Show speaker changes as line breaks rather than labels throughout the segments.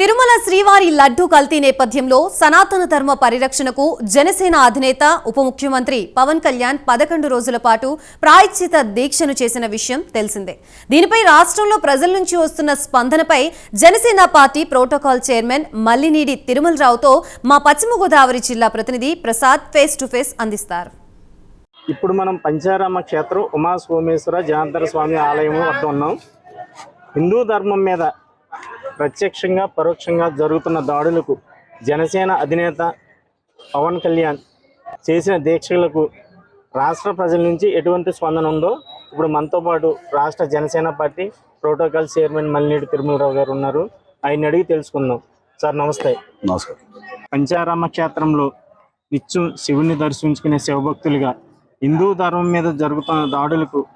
తిరుమల శ్రీవారి లడ్డూ కల్తీ నేపథ్యంలో సనాతన ధర్మ పరిరక్షణకు జనసేన అధినేత ఉప ముఖ్యమంత్రి పవన్ కళ్యాణ్ పదకొండు రోజుల పాటు ప్రాయశ్చిత దీక్షను చేసిన విషయం తెలిసిందే. దీనిపై రాష్ట్రంలో ప్రజల నుంచి వస్తున్న స్పందనపై Janasena party protocol chairman Mallineedi తిరుమలరావుతో మా పశ్చిమ గోదావరి జిల్లా ప్రతినిధి ప్రసాద్ ఫేస్ టు ఫేస్ అందిస్తారు.
ఇప్పుడు మనం పంచారామ క్షేత్రం ఉమా సోమేశ్వర జనార్దన స్వామి ఆలయం వద్ద ఉన్నాం. హిందూ ధర్మం మీద ప్రత్యక్షంగా పరోక్షంగా జరుగుతున్న దాడులకు జనసేన అధినేత పవన్ కళ్యాణ్ చేసిన దీక్షలకు రాష్ట్ర ప్రజల నుంచి ఎటువంటి స్పందన ఉందో ఇప్పుడు మనతో పాటు రాష్ట్ర Janasena party protocol chairman Mallinedu Tirumalarao గారు ఉన్నారు. ఆయన అడిగి తెలుసుకుందాం. సార్ నమస్తే.
నమస్కారం.
పంచారామ క్షేత్రంలో నిత్యం శివుని దర్శించుకునే శివభక్తులుగా హిందూ ధర్మం మీద జరుగుతున్న దాడులకు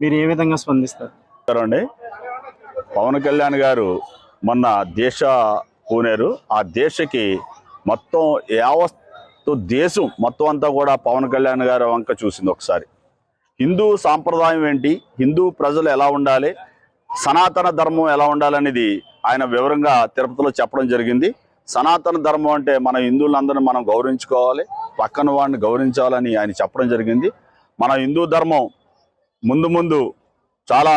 మీరు ఏ విధంగా స్పందిస్తారు?
అండి. పవన్ కళ్యాణ్ గారు మొన్న దేశ పూనేరు ఆ దేశకి మొత్తం యావత్తు దేశం మొత్తం అంతా కూడా పవన్ కళ్యాణ్ గారు వంక చూసింది ఒకసారి. హిందూ సాంప్రదాయం ఏంటి? హిందూ ప్రజలు ఎలా ఉండాలి? సనాతన ధర్మం ఎలా ఉండాలనేది ఆయన వివరంగా తిరుపతిలో చెప్పడం జరిగింది. సనాతన ధర్మం అంటే మన హిందువులందరినీ మనం గౌరవించుకోవాలి పక్కన వాడిని గౌరవించాలని ఆయన చెప్పడం జరిగింది. మన హిందూ ధర్మం ముందు ముందు చాలా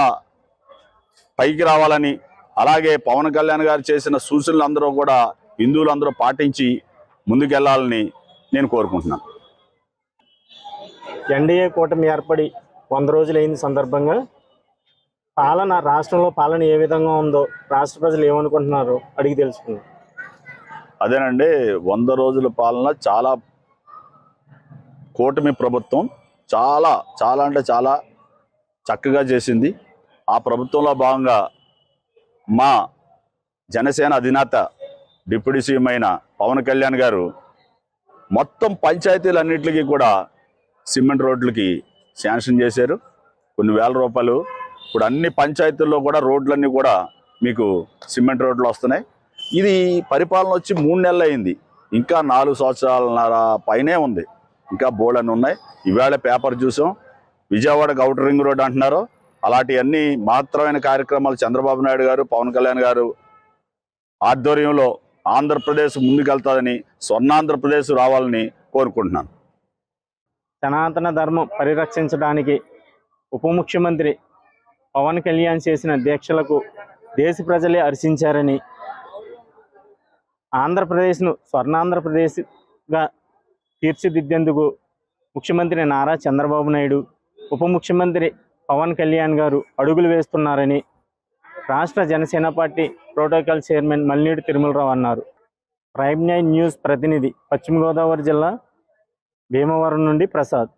పైకి రావాలని అలాగే పవన్ కళ్యాణ్ గారు చేసిన సూచనలు అందరూ కూడా హిందువులందరూ పాటించి ముందుకెళ్ళాలని నేను కోరుకుంటున్నాను.
ఎన్డీఏ కూటమి ఏర్పడి వంద రోజులైన సందర్భంగా పాలన రాష్ట్రంలో పాలన ఏ విధంగా ఉందో రాష్ట్ర ప్రజలు ఏమనుకుంటున్నారో అడిగి తెలుసుకుందాం.
అదేనండి వంద రోజుల పాలన చాలా కూటమి ప్రభుత్వం చాలా చాలా అంటే చాలా చక్కగా చేసింది. ఆ ప్రభుత్వంలో భాగంగా మా జనసేన అధినేత డిప్యూటీ సీఎం అయిన పవన్ కళ్యాణ్ గారు మొత్తం పంచాయతీలన్నింటికి కూడా సిమెంట్ రోడ్లకి శాంక్షన్ చేశారు. కొన్ని వేల రూపాయలు ఇప్పుడు అన్ని పంచాయతీల్లో కూడా రోడ్లన్నీ కూడా మీకు సిమెంట్ రోడ్లు వస్తున్నాయి. ఇది పరిపాలన వచ్చి మూడు నెలలు అయింది. ఇంకా నాలుగు సంవత్సరాల పైనే ఉంది. ఇంకా బోర్డు అన్నీ ఉన్నాయి. ఇవాళ పేపర్ చూసాం. విజయవాడకు అవుటర్ రింగ్ రోడ్ అంటున్నారు. అలాంటివన్నీ మహత్తరమైన కార్యక్రమాలు చంద్రబాబు నాయుడు గారు పవన్ కళ్యాణ్ గారు ఆధ్వర్యంలో ఆంధ్రప్రదేశ్ ముందుకెళ్తాదని స్వర్ణాంధ్రప్రదేశ్ రావాలని కోరుకుంటున్నాను.
సనాతన ధర్మం పరిరక్షించడానికి ఉప ముఖ్యమంత్రి పవన్ కళ్యాణ్ చేసిన దీక్షలకు దేశ ప్రజలే హర్షించారని ఆంధ్రప్రదేశ్ను స్వర్ణాంధ్రప్రదేశ్గా తీర్చిదిద్దేందుకు ముఖ్యమంత్రి నారా చంద్రబాబు నాయుడు ఉప ముఖ్యమంత్రి పవన్ కళ్యాణ్ గారు అడుగులు వేస్తున్నారని రాష్ట్ర Janasena party protocol chairman Mallinedu Tirumalarao అన్నారు. ప్రైమ్ నైన్ న్యూస్ ప్రతినిధి పశ్చిమ గోదావరి జిల్లా భీమవరం నుండి ప్రసాద్.